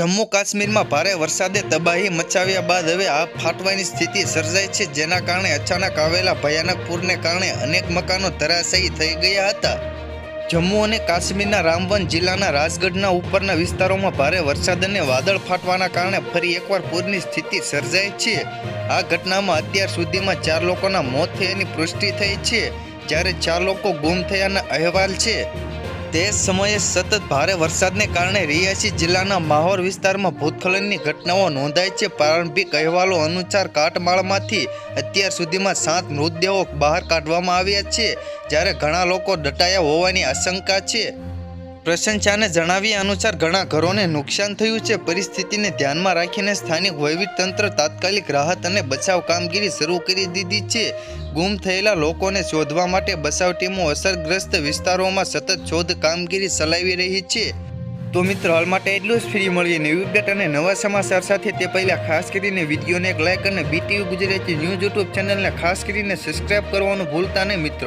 જમ્મુ કાશ્મીરમાં ભારે વરસાદે તબાહી મચાવ્યા બાદ હવે આગ ફાટવાની સ્થિતિ સર્જાઈ છે, જેના કારણે અચાનક આવેલા ભયાનક પૂરને કારણે અનેક મકાનો ધરાશાયી થઈ ગયા હતા. જમ્મુ અને કાશ્મીરના રામબન જિલ્લાના રાજગઢના ઉપરના વિસ્તારોમાં ભારે વરસાદ અને વાદળ ફાટવાના કારણે ફરી એકવાર પૂરની સ્થિતિ સર્જાઈ છે. આ ઘટનામાં અત્યાર સુધીમાં ચાર લોકોના મોત થયાની પુષ્ટિ થઈ છે, જ્યારે ચાર લોકો ગુમ થયાના અહેવાલ છે. તે સમયે સતત ભારે વરસાદને કારણે રિયાસી જિલ્લાના માહોર વિસ્તારમાં ભૂસ્ખલનની ઘટનાઓ નોંધાઈ છે. પ્રારંભિક અહેવાલો અનુસાર કાટમાળમાંથી અત્યાર સુધીમાં સાત મૃતદેહો બહાર કાઢવામાં આવ્યા છે. જ્યારે ઘણા લોકો દટાયા હોવાની આશંકા છે. પ્રશંસાને જણાવ્યા અનુસાર ઘણા ઘરોને નુકસાન થયું છે. પરિસ્થિતિને ધ્યાનમાં રાખીને સ્થાનિક વહીવટતંત્ર તાત્કાલિક રાહત અને બચાવ કામગીરી શરૂ કરી દીધી છે. ગુમ થયેલા લોકોને શોધવા માટે બચાવ ટીમો અસરગ્રસ્ત વિસ્તારોમાં સતત શોધ કામગીરી ચલાવી રહી છે. તો મિત્રો, હાલ માટે એટલું જ. ફ્રી મળીએ ન્યૂ અપડેટ અને નવા સમાચાર સાથે. તે પહેલાં ખાસ કરીને વિડીયોને એક લાઇક અને બીટીવી ગુજરાતી ન્યૂઝ યુટ્યુબ ચેનલને ખાસ કરીને સબસ્ક્રાઇબ કરવાનું ભૂલતા નહીં મિત્રો.